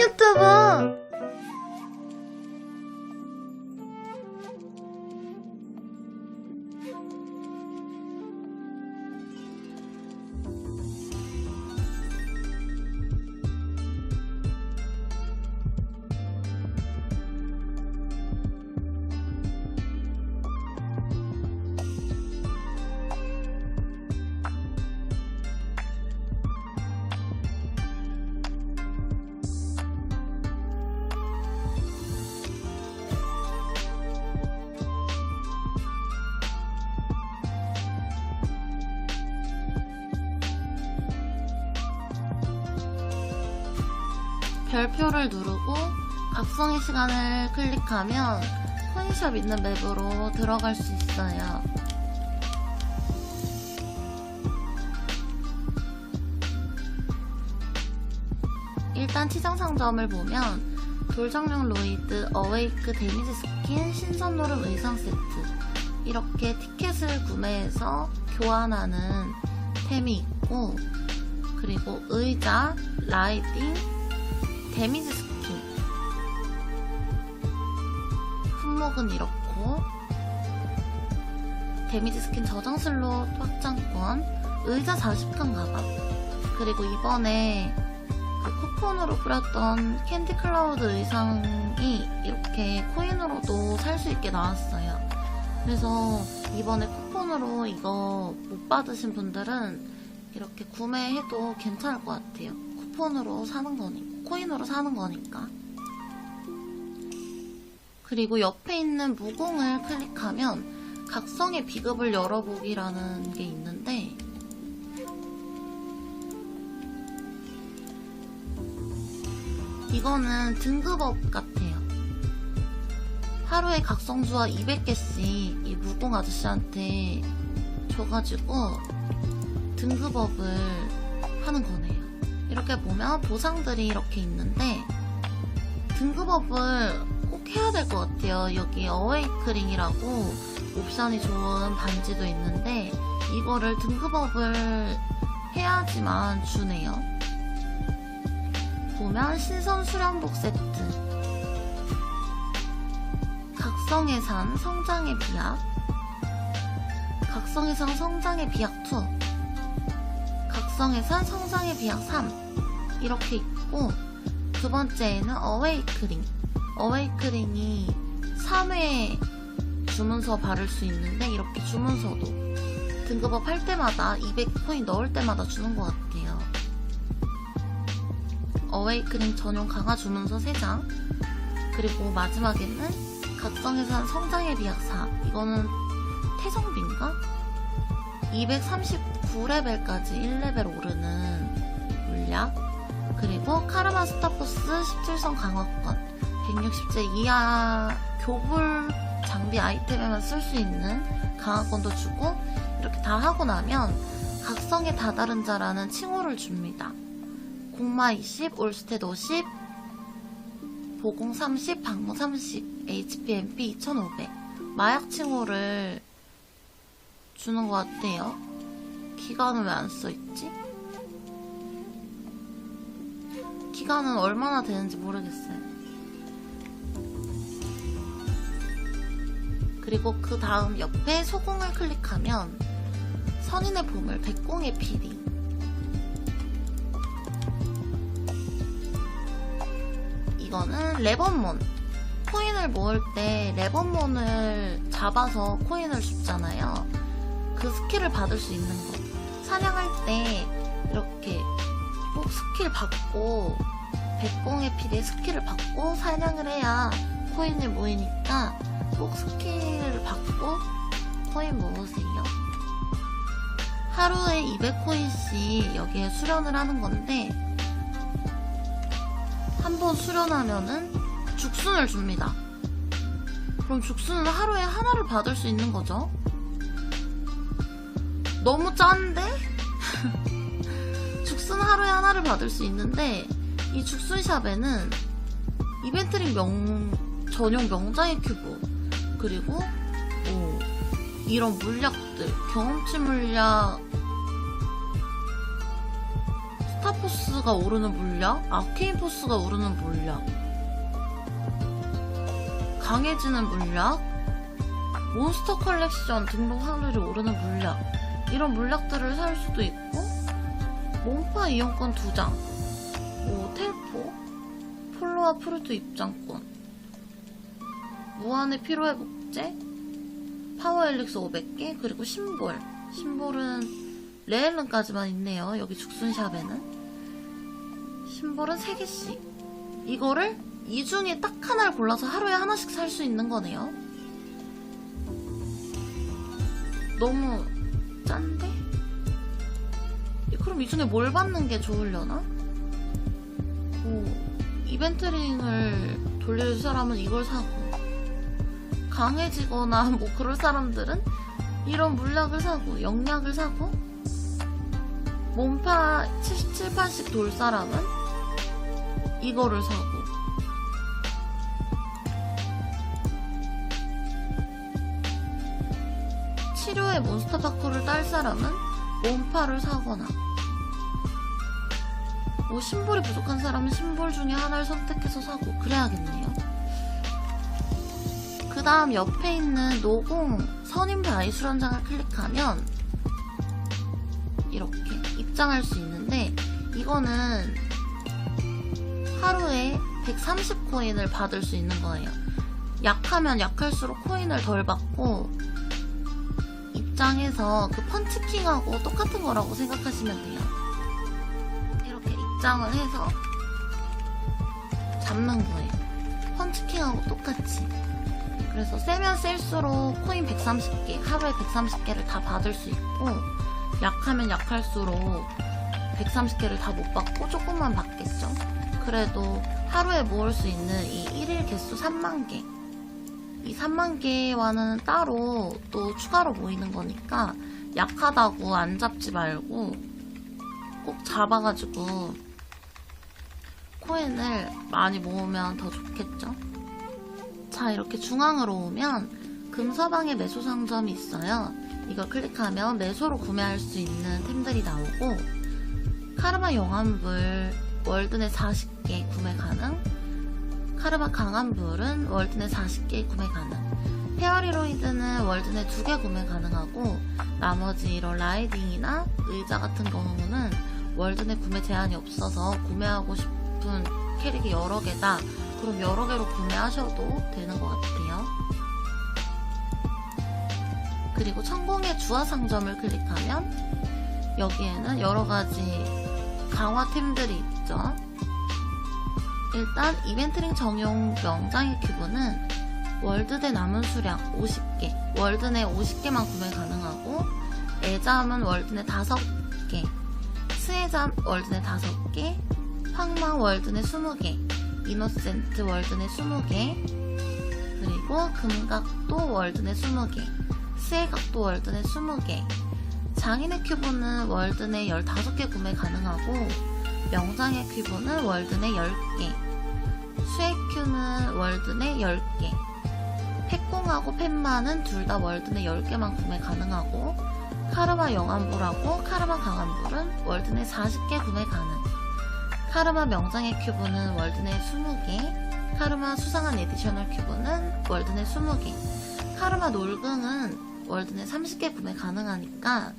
유튜브. 별표를 누르고 각성의 시간을 클릭하면 코인숍 있는 맵으로 들어갈 수 있어요. 일단 치장 상점을 보면 돌정령 로이드 어웨이크 데미지 스킨 신선 노름 의상 세트 이렇게 티켓을 구매해서 교환하는 템이 있고 그리고 의자, 라이딩, 데미지 스킨. 품목은 이렇고 데미지 스킨 저장 슬롯 확장권 의자 40칸 가방. 그리고 이번에 그 쿠폰으로 뿌렸던 캔디 클라우드 의상이 이렇게 코인으로도 살 수 있게 나왔어요. 그래서 이번에 쿠폰으로 이거 못 받으신 분들은 이렇게 구매해도 괜찮을 것 같아요. 쿠폰으로 사는 거니 코인으로 사는 거니까. 그리고 옆에 있는 무공을 클릭하면 각성의 비급을 열어보기라는 게 있는데 이거는 등급업 같아요. 하루에 각성주와 200개씩 이 무공 아저씨한테 줘가지고 등급업을 하는 거네요. 이렇게 보면 보상들이 이렇게 있는데 등급업을 꼭 해야 될 것 같아요. 여기 어웨이크링이라고 옵션이 좋은 반지도 있는데 이거를 등급업을 해야지만 주네요. 보면 신선 수련복 세트 각성의 산 성장의 비약 각성의 산 성장의 비약 2 각성의 산 성장의 비약 3 이렇게 있고 두 번째에는 어웨이크링. 어웨이크링이 3회 주문서 바를 수 있는데 이렇게 주문서도 등급업 할 때마다 200코인 넣을 때마다 주는 것 같아요. 어웨이크링 전용 강화 주문서 3장. 그리고 마지막에는 각성의 산 성장의 비약 4 이거는 태성비인가? 239레벨까지 1레벨 오르는 물약 그리고 카르마 스타포스 17성 강화권 160제 이하 교불 장비 아이템에만 쓸 수 있는 강화권도 주고 이렇게 다 하고 나면 각성의 다다른 자라는 칭호를 줍니다. 공마 20, 올스탯 50, 보공 30, 방무 30, HPMP 2500 마약 칭호를 주는 것 같아요. 기간은 왜 안 써있지? 기간은 얼마나 되는지 모르겠어요. 그리고 그 다음 옆에 소공을 클릭하면 선인의 보물 백공의 피리 이거는 레번몬 코인을 모을 때 레번몬을 잡아서 코인을 줍잖아요. 그 스킬을 받을 수 있는 거. 사냥할 때 이렇게 꼭 스킬 받고 백공의 필에 스킬을 받고 사냥을 해야 코인을 모이니까 꼭 스킬을 받고 코인 모으세요. 하루에 200코인씩 여기에 수련을 하는 건데 한 번 수련하면은 죽순을 줍니다. 그럼 죽순은 하루에 하나를 받을 수 있는 거죠? 너무 짠데? 죽순 하루에 하나를 받을 수 있는데 이 죽순샵에는 이벤트링 명 전용 명장의 큐브 그리고 뭐 이런 물약들 경험치 물약 스타포스가 오르는 물약, 아케인 포스가 오르는 물약, 강해지는 물약, 몬스터 컬렉션 등록 확률이 오르는 물약, 이런 물약들을 살 수도 있고, 몽파 이용권 2장, 뭐, 텔포, 폴로와 프루트 입장권, 무한의 피로회복제, 파워 엘릭스 500개, 그리고 심볼. 심볼은 레일런까지만 있네요. 여기 죽순샵에는. 심볼은 3개씩. 이거를 이 중에 딱 하나를 골라서 하루에 하나씩 살 수 있는 거네요. 너무 짠데? 그럼 이 중에 뭘 받는 게 좋으려나? 오, 이벤트링을 돌릴 사람은 이걸 사고, 강해지거나 뭐 그럴 사람들은 이런 물약을 사고, 영약을 사고, 몸파 77, 80돌 사람은 이거를 사고, 치료에 몬스터 파크를 딸 사람은 몸파를 사거나, 뭐 심볼이 부족한 사람은 심볼 중에 하나를 선택해서 사고 그래야겠네요. 그 다음 옆에 있는 노공 선임배 아이수련장을 클릭하면 이렇게 입장할 수 있는데 이거는 하루에 130코인을 받을 수 있는 거예요. 약하면 약할수록 코인을 덜 받고 입장해서 그 펀치킹하고 똑같은 거라고 생각하시면 돼요. 이렇게 입장을 해서 잡는 거예요. 펀치킹하고 똑같이. 그래서 세면 셀수록 코인 130개, 하루에 130개를 다 받을 수 있고, 약하면 약할수록 130개를 다 못 받고 조금만 받겠죠. 그래도 하루에 모을 수 있는 이 1일 개수 3만 개. 이 3만 개와는 따로 또 추가로 모이는 거니까 약하다고 안 잡지 말고 꼭 잡아가지고 코인을 많이 모으면 더 좋겠죠. 자, 이렇게 중앙으로 오면 금서방의 매수 상점이 있어요. 이걸 클릭하면 매수로 구매할 수 있는 템들이 나오고 카르마 용암불 월드넷 40개 구매 가능 카르마 강한불은 월드넷 40개 구매 가능. 페어리로이드는 월드넷 2개 구매 가능하고 나머지 이런 라이딩이나 의자 같은 경우는 월드넷 구매 제한이 없어서 구매하고 싶은 캐릭이 여러 개다. 그럼 여러 개로 구매하셔도 되는 것 같아요. 그리고 천공의 주화 상점을 클릭하면 여기에는 여러 가지 강화템들이 있죠. 일단 이벤트링 정용 명장의 큐브는 월드 대 남은 수량 50개, 월드 내 50개만 구매 가능하고 애잠은 월드 내 5개, 스해잠 월드 내 5개, 황망 월드 내 20개, 이노센트 월드 내 20개, 그리고 금각도 월드 내 20개, 스해각도 월드 내 20개, 장인의 큐브는 월드 내 15개 구매 가능하고 명장의 큐브는 월드 내 10개 수액 큐는 월드 내 10개 펫공하고 펫마는 둘다 월드 내 10개만 구매 가능하고 카르마 영암불하고 카르마 강암불은 월드 내 40개 구매 가능 카르마 명장의 큐브는 월드 내 20개 카르마 수상한 에디셔널 큐브는 월드 내 20개 카르마 놀궁은 월드 내 30개 구매 가능하니까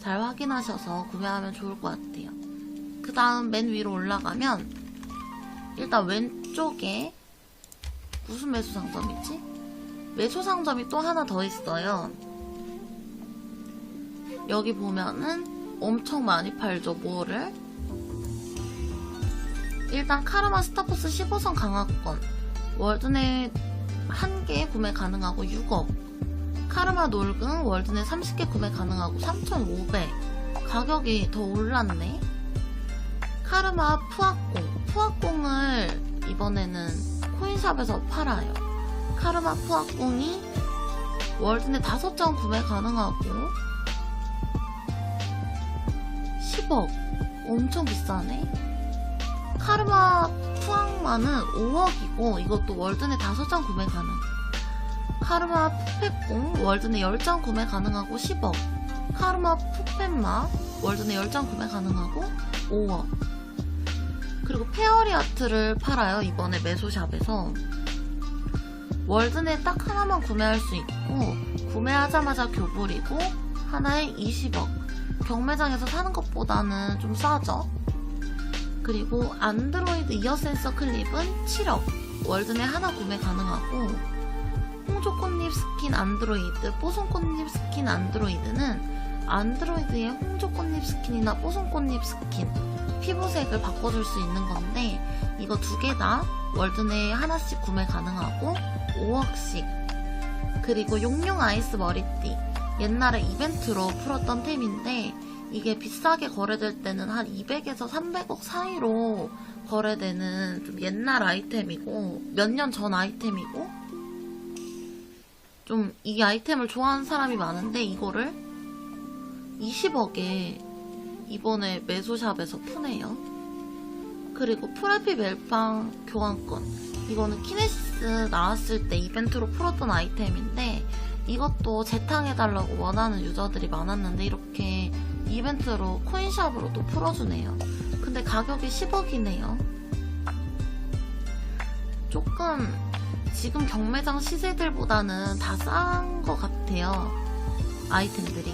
잘 확인하셔서 구매하면 좋을 것 같아요. 그 다음 맨 위로 올라가면 일단 왼쪽에 무슨 매수 상점이지? 매수 상점이 또 하나 더 있어요. 여기 보면은 엄청 많이 팔죠, 뭐를? 일단 카르마 스타포스 15선 강화권 월드넷 한개 구매 가능하고 6억 카르마 놀궁 월드넷 30개 구매 가능하고 3,500 가격이 더 올랐네 카르마 푸악공 푸악공을 이번에는 코인샵에서 팔아요. 카르마 푸악공이 월드넷 5장 구매 가능하고 10억. 엄청 비싸네. 카르마 푸악마는 5억이고 이것도 월드넷 5장 구매 가능. 카르마 푸펫공 월드넷 10장 구매 가능하고 10억. 카르마 푸펫마 월드내 10장 구매 가능하고 5억. 그리고 페어리 아트를 팔아요. 이번에 메소샵에서. 월드내 딱 하나만 구매할 수 있고 구매하자마자 교불이고 하나에 20억. 경매장에서 사는 것보다는 좀 싸죠. 그리고 안드로이드 이어 센서 클립은 7억. 월드내 하나 구매 가능하고 홍조 꽃잎 스킨 안드로이드, 뽀송 꽃잎 스킨 안드로이드는 안드로이드의 홍조 꽃잎 스킨이나 뽀송 꽃잎 스킨 피부색을 바꿔줄 수 있는 건데 이거 두 개 다 월드내에 하나씩 구매 가능하고 5억씩. 그리고 용용 아이스 머리띠. 옛날에 이벤트로 풀었던 템인데 이게 비싸게 거래될 때는 한 200에서 300억 사이로 거래되는 좀 옛날 아이템이고 몇 년 전 아이템이고 좀 이 아이템을 좋아하는 사람이 많은데 이거를 20억에 이번에 메소샵에서 푸네요. 그리고 프레피 멜빵 교환권. 이거는 키네시스 나왔을 때 이벤트로 풀었던 아이템인데 이것도 재탕해달라고 원하는 유저들이 많았는데 이렇게 이벤트로 코인샵으로 또 풀어주네요. 근데 가격이 10억이네요. 조금 지금 경매장 시세들보다는 다 싼 것 같아요. 아이템들이.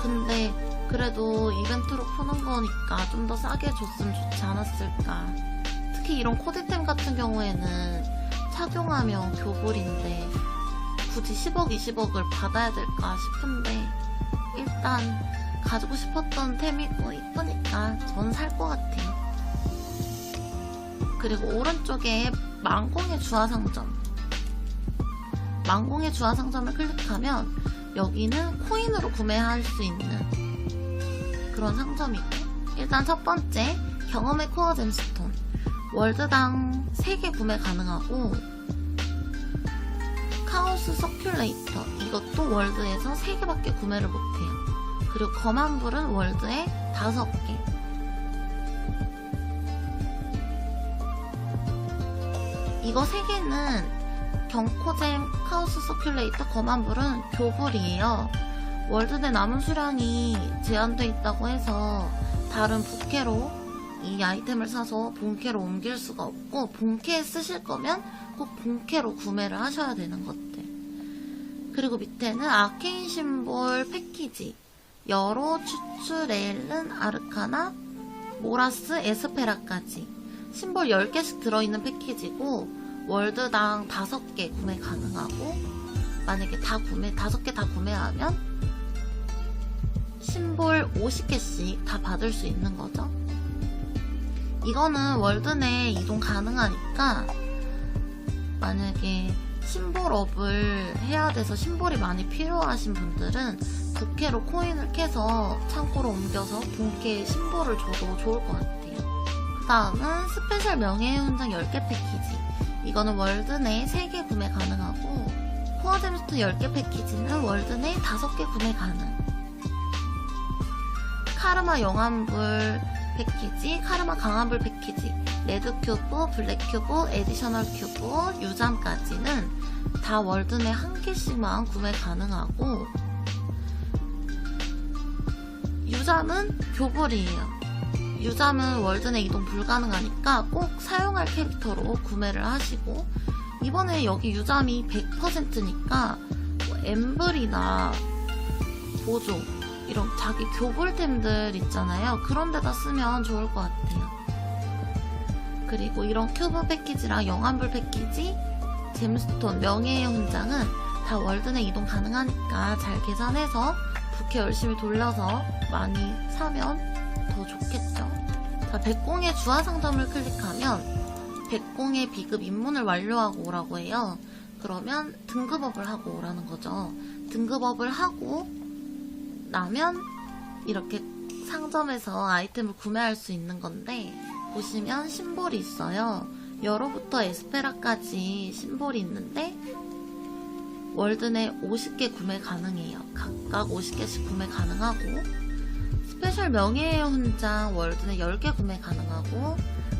근데 그래도 이벤트로 푸는 거니까 좀 더 싸게 줬으면 좋지 않았을까. 특히 이런 코디템 같은 경우에는 착용하면 교불인데 굳이 10억, 20억을 받아야 될까 싶은데 일단 가지고 싶었던 템이고 이쁘니까 전 살 것 같아요. 그리고 오른쪽에 망공의 주화상점. 망공의 주화상점을 클릭하면 여기는 코인으로 구매할 수 있는 그런 상점이고. 일단 첫 번째 경험의 코어 잼스톤. 월드당 3개 구매 가능하고 카오스 서큘레이터. 이것도 월드에서 3개밖에 구매를 못해요. 그리고 검은 불은 월드에 5개. 이거 3개는 경코잼 카오스 서큘레이터 검은 불은 교불이에요 월드내 남은 수량이 제한돼 있다고 해서 다른 부캐로 이 아이템을 사서 본캐로 옮길 수가 없고 본캐에 쓰실 거면 꼭 본캐로 구매를 하셔야 되는 것들 그리고 밑에는 아케인 심볼 패키지. 여로 추추 레일은 아르카나 모라스 에스페라까지. 심볼 10개씩 들어있는 패키지고 월드당 5개 구매 가능하고 만약에 다 구매 5개 다 구매하면 심볼 50개씩 다 받을 수 있는 거죠. 이거는 월드 내 이동 가능하니까 만약에 심볼업을 해야 돼서 심볼이 많이 필요하신 분들은 부캐로 코인을 캐서 창고로 옮겨서 본캐에 심볼을 줘도 좋을 것 같아요. 그 다음은 스페셜 명예의 훈장 10개 패키지. 이거는 월드 내 3개 구매 가능하고 코어잼스톤 10개 패키지는 월드 내 5개 구매 가능. 카르마 영암불 패키지, 카르마 강암불 패키지, 레드 큐브, 블랙 큐브, 에디셔널 큐브, 유잠까지는 다 월드 내 한 개씩만 구매 가능하고 유잠은 교불이에요. 유잠은 월드 내 이동 불가능하니까 꼭 사용할 캐릭터로 구매를 하시고 이번에 여기 유잠이 100%니까 뭐 엠블이나 보조 이런 자기 교불템들 있잖아요. 그런 데다 쓰면 좋을 것 같아요. 그리고 이런 큐브 패키지랑 영암불 패키지, 잼스톤, 명예의 훈장은 다 월드 내 이동 가능하니까 잘 계산해서 부캐 열심히 돌려서 많이 사면 더 좋겠죠. 자, 백공의 주화 상점을 클릭하면 백공의 비급 입문을 완료하고 오라고 해요. 그러면 등급업을 하고 오라는 거죠. 등급업을 하고 나면 이렇게 상점에서 아이템을 구매할 수 있는 건데 보시면 심볼이 있어요. 여로부터 에스페라까지 심볼이 있는데 월드내 50개 구매 가능해요. 각각 50개씩 구매 가능하고 스페셜 명예의 훈장 월드내 10개 구매 가능하고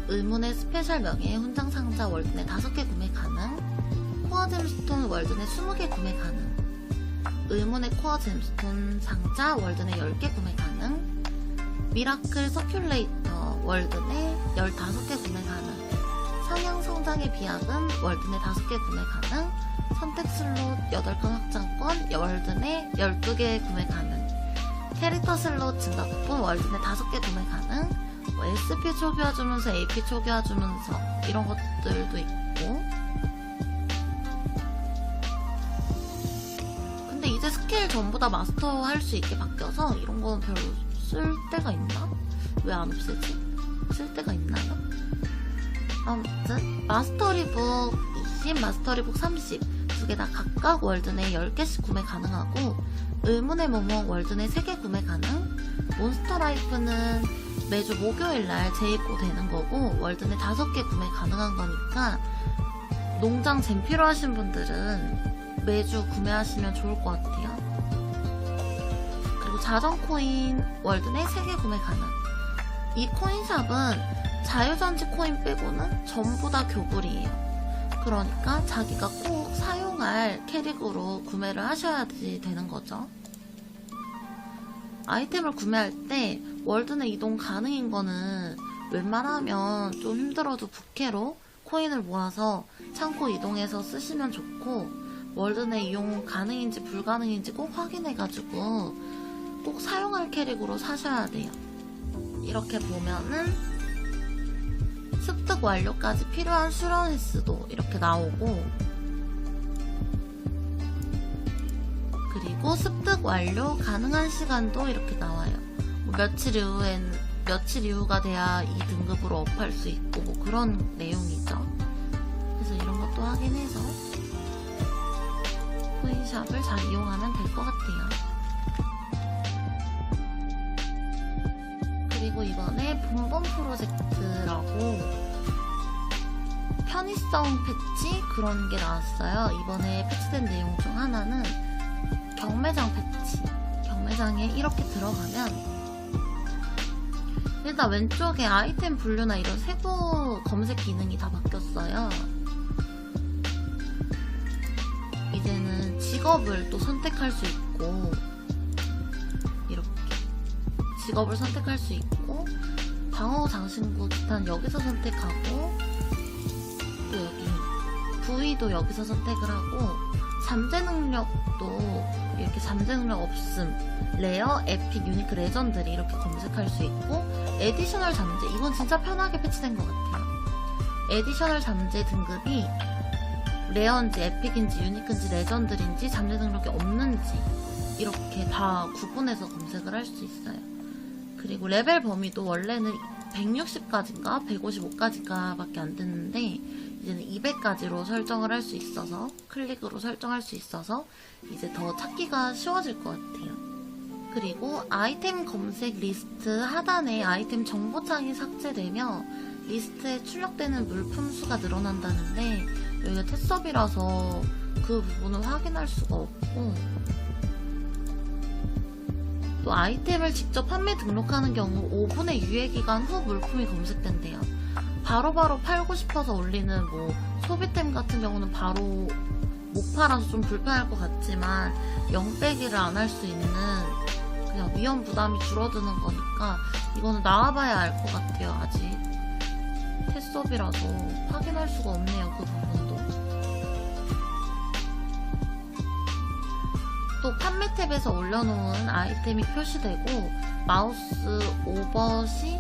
의문의 스페셜 명예의 훈장 상자 월드내 5개 구매 가능 코어 잼스톤 월드내 20개 구매 가능 의문의 코어 잼스톤 상자 월드내 10개 구매 가능 미라클 서큘레이터 내 15개 구매 가능. 상향 성장의 비약은 내 5개 구매 가능. 선택 슬롯 8건 확장권 내 12개 구매 가능. 캐릭터 슬롯 증가 쿠폰 내 5개 구매 가능. 뭐 SP 초기화 주면서 AP 초기화 주면서 이런 것들도 있고. 제 스킬 전부 다 마스터 할 수 있게 바뀌어서 이런 거는 별로 쓸 데가 있나? 왜 안 없애지? 쓸 데가 있나요? 아무튼 마스터리북 20, 마스터리북 30 두 개 다 각각 월드 내 10개씩 구매 가능하고 의문의 모모 월드 내 3개 구매 가능 몬스터 라이프는 매주 목요일날 재입고 되는 거고 월드 내 5개 구매 가능한 거니까 농장 잼 필요하신 분들은 매주 구매하시면 좋을 것 같아요 그리고 자전 코인 월드 내 3개 구매 가능 이 코인샵은 자유전지 코인 빼고는 전부 다 교불이에요. 그러니까 자기가 꼭 사용할 캐릭으로 구매를 하셔야지 되는 거죠. 아이템을 구매할 때 월드 내 이동 가능인 거는 웬만하면 좀 힘들어도 부캐로 코인을 모아서 창고 이동해서 쓰시면 좋고 월드 내 이용 가능인지 불가능인지 꼭 확인해가지고 꼭 사용할 캐릭으로 사셔야 돼요. 이렇게 보면은 습득 완료까지 필요한 수련 횟수도 이렇게 나오고 그리고 습득 완료 가능한 시간도 이렇게 나와요. 뭐 며칠 이후엔 며칠 이후가 돼야 이 등급으로 업할 수 있고 뭐 그런 내용이죠. 그래서 이런 것도 확인해서 코인샵을 잘 이용하면 될 것 같아요. 그리고 이번에 본본 프로젝트라고 편의성 패치 그런 게 나왔어요. 이번에 패치된 내용 중 하나는 경매장 패치. 경매장에 이렇게 들어가면 일단 왼쪽에 아이템 분류나 이런 세부 검색 기능이 다 바뀌었어요. 직업을 또 선택할 수 있고 이렇게 직업을 선택할 수 있고 방어 장신구 기타는 여기서 선택하고 또 여기 부위도 여기서 선택을 하고 잠재 능력도 이렇게 잠재 능력 없음 레어, 에픽, 유니크, 레전드리 이렇게 검색할 수 있고 에디셔널 잠재 이건 진짜 편하게 패치된 것 같아요. 에디셔널 잠재 등급이 레어인지 에픽인지 유니크인지 레전드인지 잠재 능력이 없는지 이렇게 다 구분해서 검색을 할 수 있어요 그리고 레벨 범위도 원래는 160까지인가 155까지가 밖에 안 됐는데 이제는 200까지로 설정을 할 수 있어서 클릭으로 설정할 수 있어서 이제 더 찾기가 쉬워질 것 같아요. 그리고 아이템 검색 리스트 하단에 아이템 정보창이 삭제되며 리스트에 출력되는 물품 수가 늘어난다는데 여기가 테스업이라서 그 부분을 확인할 수가 없고 또 아이템을 직접 판매 등록하는 경우 5분의 유예기간 후 물품이 검색된대요. 바로 바로 팔고 싶어서 올리는 뭐 소비템 같은 경우는 바로 못 팔아서 좀 불편할 것 같지만 영빼기를 안 할 수 있는 그냥 위험 부담이 줄어드는 거니까 이거는 나와봐야 알 것 같아요 아직 테스업이라서 확인할 수가 없네요 그 부분 또 판매 탭에서 올려놓은 아이템이 표시되고 마우스 오버시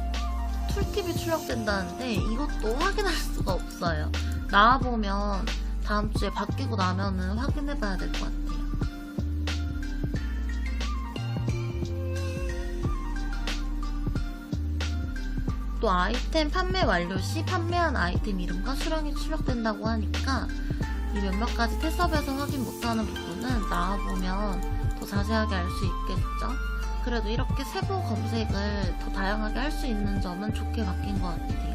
툴팁이 출력된다는데 이것도 확인할 수가 없어요. 나와보면 다음 주에 바뀌고 나면은 확인해봐야 될 것 같아요. 또 아이템 판매 완료 시 판매한 아이템 이름과 수량이 출력된다고 하니까 이 몇몇 가지 테스업에서 확인 못하는 부분 은 나와보면 더 자세하게 알 수 있겠죠? 그래도 이렇게 세부 검색을 더 다양하게 할 수 있는 점은 좋게 바뀐 것 같아요.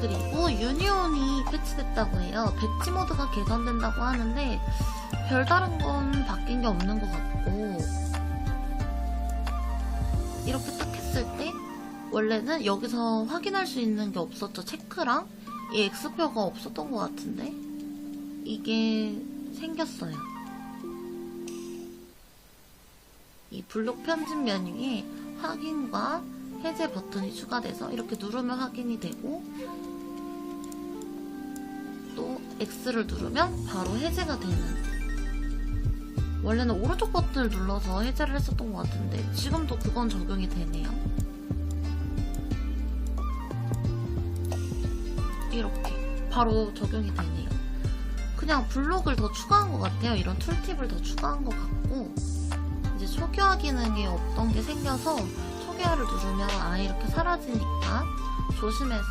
그리고 유니온이 패치됐다고 해요. 배치 모드가 개선된다고 하는데 별다른 건 바뀐 게 없는 것 같고 이렇게 딱 했을 때 원래는 여기서 확인할 수 있는 게 없었죠. 체크랑 이 X표가 없었던 것 같은데 이게 생겼어요. 이 블록 편집 메뉴에 확인과 해제 버튼이 추가돼서 이렇게 누르면 확인이 되고 또 X를 누르면 바로 해제가 되는 원래는 오른쪽 버튼을 눌러서 해제를 했었던 것 같은데 지금도 그건 적용이 되네요. 이렇게 바로 적용이 되네요. 그냥 블록을 더 추가한 것 같아요. 이런 툴팁을 더 추가한 것 같고 이제 초기화 기능이 없던 게 생겨서 초기화를 누르면 아예 이렇게 사라지니까 조심해서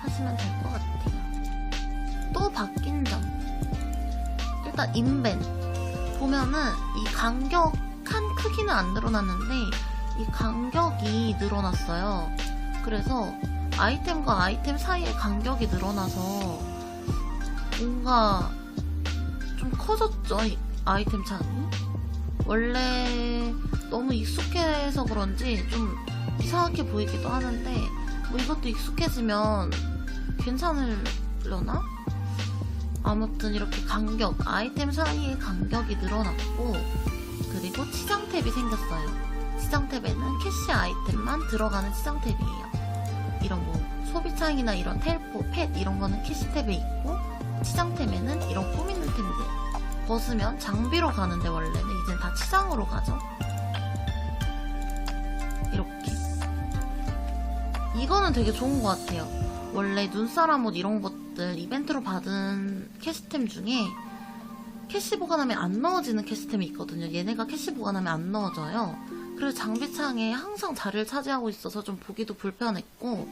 하시면 될 것 같아요. 또 바뀐 점 일단 인벤 보면은 이 간격 칸 크기는 안 늘어났는데 이 간격이 늘어났어요. 그래서 아이템과 아이템 사이의 간격이 늘어나서 뭔가 좀 커졌죠, 이 아이템 창이. 원래 너무 익숙해서 그런지 좀 이상하게 보이기도 하는데 뭐 이것도 익숙해지면 괜찮으려나? 아무튼 이렇게 간격, 아이템 사이의 간격이 늘어났고 그리고 치장 탭이 생겼어요. 치장 탭에는 캐시 아이템만 들어가는 치장 탭이에요. 이런 뭐 소비창이나 이런 텔포, 펫 이런 거는 캐시 탭에 있고 치장 탭에는 이런 꾸미는 템들 벗으면 장비로 가는데 원래는 이젠 다 치장으로 가죠. 이렇게 이거는 되게 좋은 것 같아요. 원래 눈사람 옷 이런 것들 이벤트로 받은 캐시템 중에 캐시 보관함에 안 넣어지는 캐시템이 있거든요. 얘네가 캐시 보관함에 안 넣어져요. 그래서 장비창에 항상 자리를 차지하고 있어서 좀 보기도 불편했고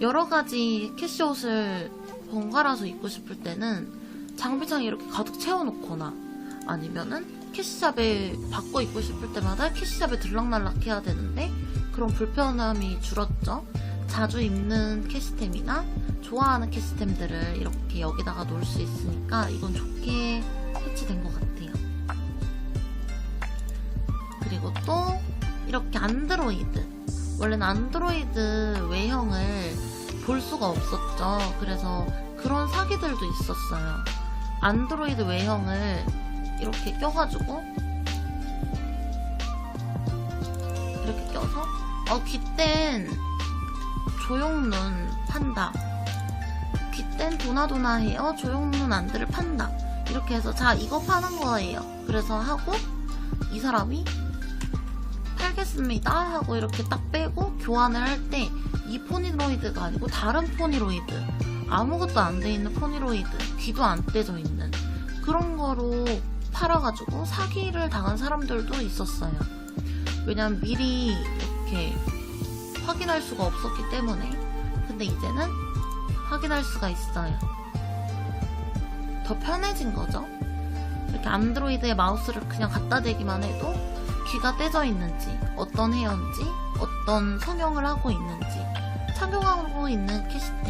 여러 가지 캐시 옷을 번갈아서 입고 싶을 때는 장비창에 이렇게 가득 채워놓거나 아니면은 캐시샵에 바꿔 입고 싶을 때마다 캐시샵에 들락날락 해야 되는데 그런 불편함이 줄었죠. 자주 입는 캐시템이나 좋아하는 캐시템들을 이렇게 여기다가 놓을 수 있으니까 이건 좋게 배치된 것 같아요. 그리고 또 이렇게 안드로이드. 원래는 안드로이드 외형을 볼 수가 없었죠. 그래서 그런 사기들도 있었어요. 안드로이드 외형을 이렇게 껴가지고 이렇게 껴서 어 귀땐 조용눈 판다. 귀땐 도나도나 해요. 조용눈 안드를 판다. 이렇게 해서 자 이거 파는 거예요. 그래서 하고 이 사람이 팔겠습니다 하고 이렇게 딱 빼고 교환을 할 때 이 포니로이드가 아니고 다른 포니로이드 아무것도 안 돼 있는 포니로이드 귀도 안 떼져 있는 그런 거로 팔아가지고 사기를 당한 사람들도 있었어요. 왜냐면 미리 이렇게 확인할 수가 없었기 때문에 근데 이제는 확인할 수가 있어요. 더 편해진 거죠. 이렇게 안드로이드에 마우스를 그냥 갖다 대기만 해도 귀가 떼져 있는지, 어떤 헤어인지, 어떤 성형을 하고 있는지 착용하고 있는 캐시템.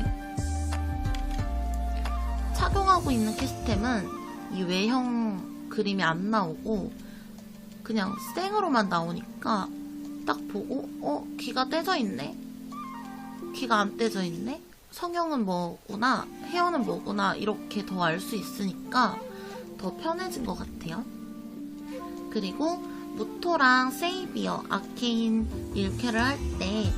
착용하고 있는 캐시템은 이 외형 그림이 안 나오고 그냥 생으로만 나오니까 딱 보고 어 귀가 떼져 있네? 귀가 안 떼져 있네? 성형은 뭐구나? 헤어는 뭐구나? 이렇게 더 알 수 있으니까 더 편해진 것 같아요. 그리고 무토랑 세이비어 아케인 1쾌를 할때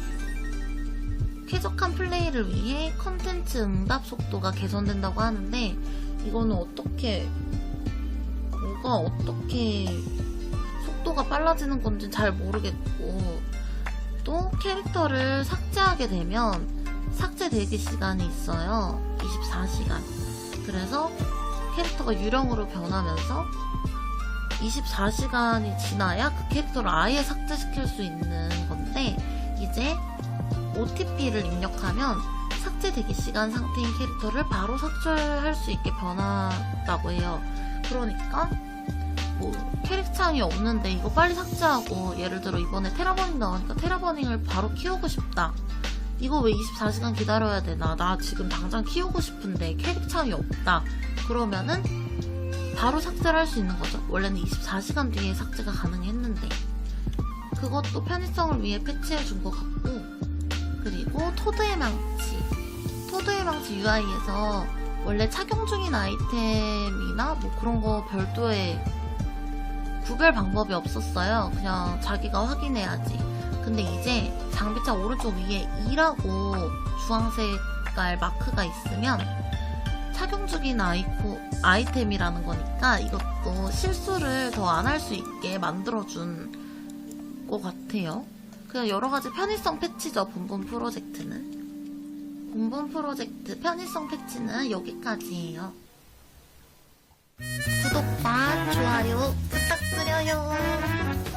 쾌적한 플레이를 위해 컨텐츠 응답 속도가 개선된다고 하는데 이거는 어떻게 뭐가 어떻게 속도가 빨라지는 건지 잘 모르겠고 또 캐릭터를 삭제하게 되면 삭제 대기 시간이 있어요. 24시간. 그래서 캐릭터가 유령으로 변하면서 24시간이 지나야 그 캐릭터를 아예 삭제시킬 수 있는 건데 이제 OTP를 입력하면 삭제 대기 시간 상태인 캐릭터를 바로 삭제할 수 있게 변한다고 해요. 그러니까 뭐 캐릭창이 없는데 이거 빨리 삭제하고 예를 들어 이번에 테라버닝 나오니까 테라버닝을 바로 키우고 싶다. 이거 왜 24시간 기다려야 되나? 나 지금 당장 키우고 싶은데 캐릭창이 없다. 그러면은 바로 삭제를 할 수 있는 거죠. 원래는 24시간 뒤에 삭제가 가능했는데 그것도 편의성을 위해 패치해 준 것 같고 그리고 토드의 망치 토드의 망치 UI에서 원래 착용 중인 아이템이나 뭐 그런 거 별도의 구별 방법이 없었어요. 그냥 자기가 확인해야지. 근데 이제 장비창 오른쪽 위에 2라고 주황색깔 마크가 있으면 착용 중인 아이코, 아이템이라는 거니까 이것도 실수를 더 안 할 수 있게 만들어준 것 같아요. 그냥 여러 가지 편의성 패치죠, 본본 프로젝트는. 본본 프로젝트 편의성 패치는 여기까지예요. 구독과 좋아요 부탁드려요.